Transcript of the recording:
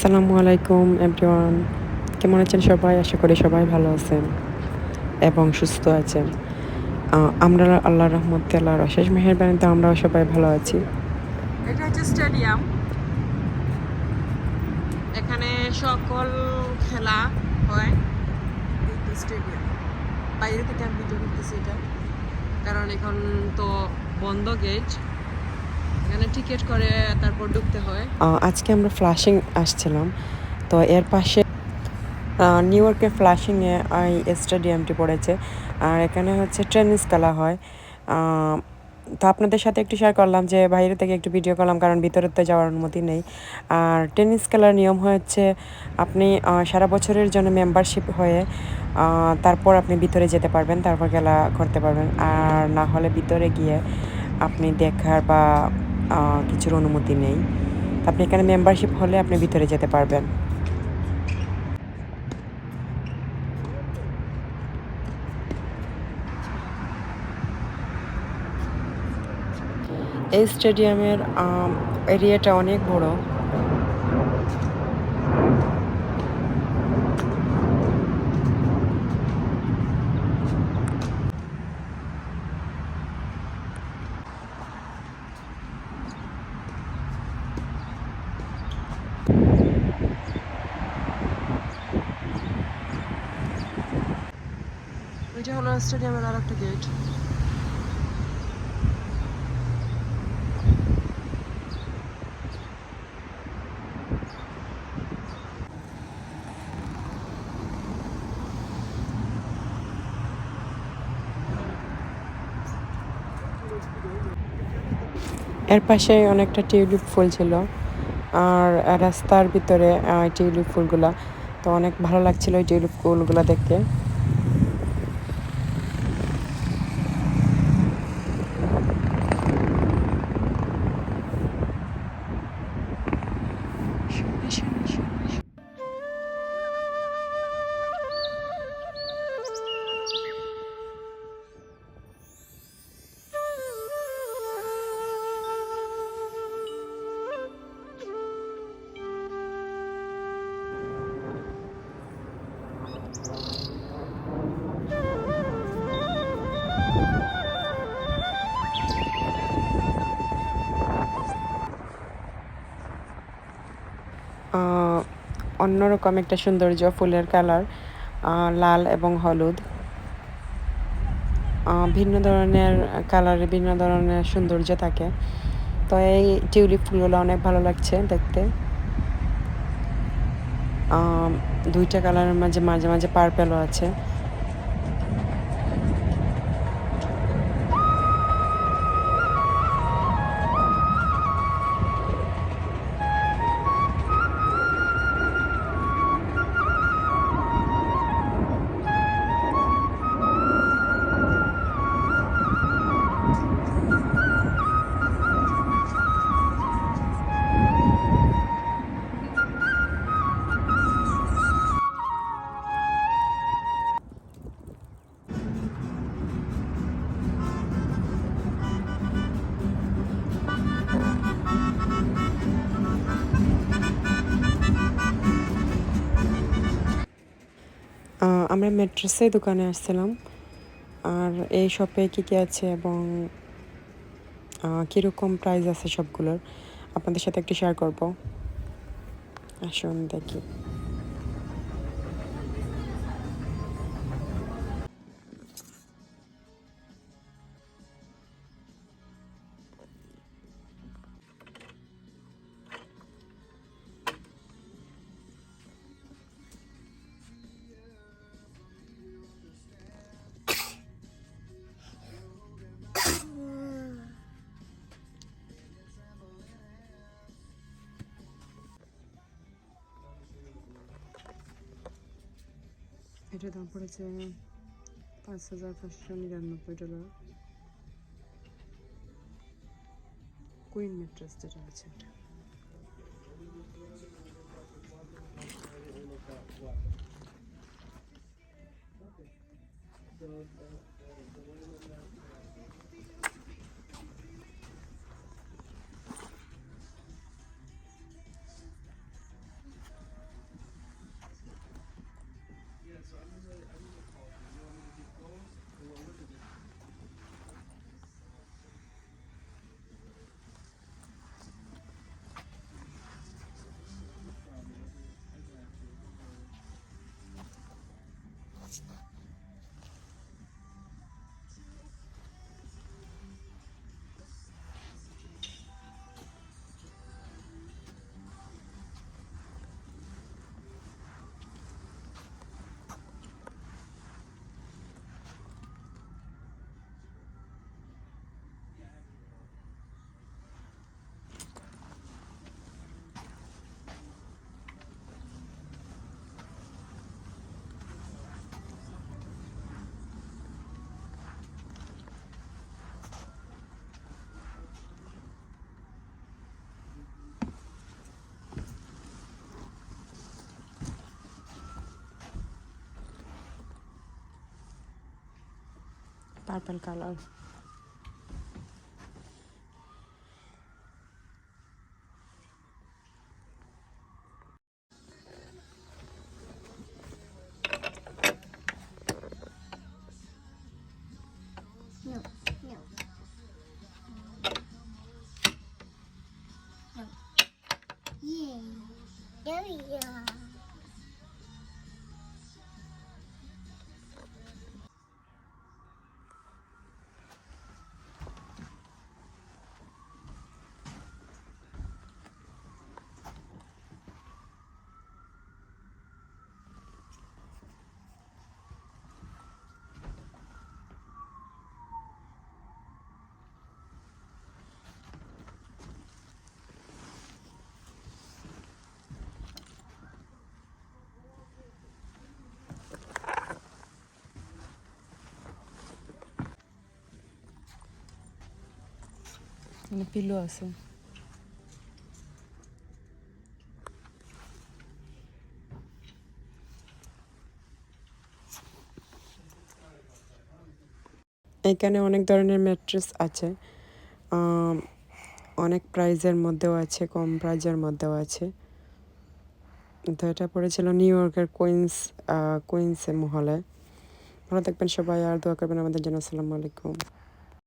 আসসালামু আলাইকুম এভরিওয়ান কেমন আছেন সবাই? আশা করি সবাই ভালো আছেন এবং সুস্থ আছেন। আমরা আল্লাহ রহমতে, আল্লাহর অশেষ মেহেরবানিতে আমরাও সবাই ভালো আছি। এটা হচ্ছে স্টেডিয়াম। এখানে সকল খেলা হয় স্টেডিয়াম। বাইরে থেকে আমি এটা। কারণ এখন তো বন্ধ গেট। এখানে টিকিট করে তারপর ঢুকতে হয়। আজকে আমরা ফ্লাশিং আসছিলাম। তো এর পাশে নিউ ইয়র্কের ফ্লাশিংয়ে এই স্টেডিয়ামটি পড়েছে। আর এখানে হচ্ছে টেনিস খেলা হয়। তো আপনাদের সাথে একটু শেয়ার করলাম যে বাইরে থেকে একটু ভিডিও করলাম, কারণ ভিতরে তো যাওয়ার অনুমতি নেই। আর টেনিস খেলার নিয়ম হচ্ছে আপনি সারা বছরের জন্য মেম্বারশিপ হয়ে তারপর আপনি ভিতরে যেতে পারবেন, তারপর খেলা করতে পারবেন। আর না হলে ভিতরে গিয়ে আপনি দেখার বা কিছুর অনুমতি নেই। আপনি এখানে মেম্বারশিপ হলে আপনি ভিতরে যেতে পারবেন। এই স্টেডিয়ামের এরিয়াটা অনেক বড়। এটা হলো স্টেডিয়ামের আর একটা গেটের পাশে অনেকটা টিউলিপ ফুল ছিল, আর রাস্তার ভিতরে টিউলিপ ফুলগুলা। তো অনেক ভালো লাগছিল এই টিউলিপ ফুলগুলা দেখতে। অন্যরকম একটা সৌন্দর্য, ফুলের কালার লাল এবং হলুদ। ভিন্ন ধরনের কালারে ভিন্ন ধরনের সৌন্দর্য থাকে। তো এই টিউলিপ ফুলগুলো অনেক ভালো লাগছে দেখতে। দুইটা কালারের মাঝে মাঝে মাঝে পার্পেলও আছে। আমরা মেট্রেসে দোকানে আসছিলাম। আর এই শপে কী কী আছে এবং কীরকম প্রাইস আছে সবগুলোর? আপনাদের সাথে একটু শেয়ার করব। আসুন দেখি। এটার দাম পড়েছে পাঁচ হাজার পাঁচশো নিরানব্বই ডলার। কুইন মেট্রেস যেটা আছে এটা। purple color No, no. No. Yeah. There are. মানে পিলো আছে এখানে অনেক ধরনের ম্যাট্রেস আছে। অনেক প্রাইজের মধ্যেও আছে, কম প্রাইজের মধ্যেও আছে। তো এটা পড়েছিল নিউ ইয়র্কের কুইন্স কুইন্সের মহলে। ভালো থাকবেন সবাই, আর দোয়া করবেন আমাদের জন্য। আসসালামু আলাইকুম।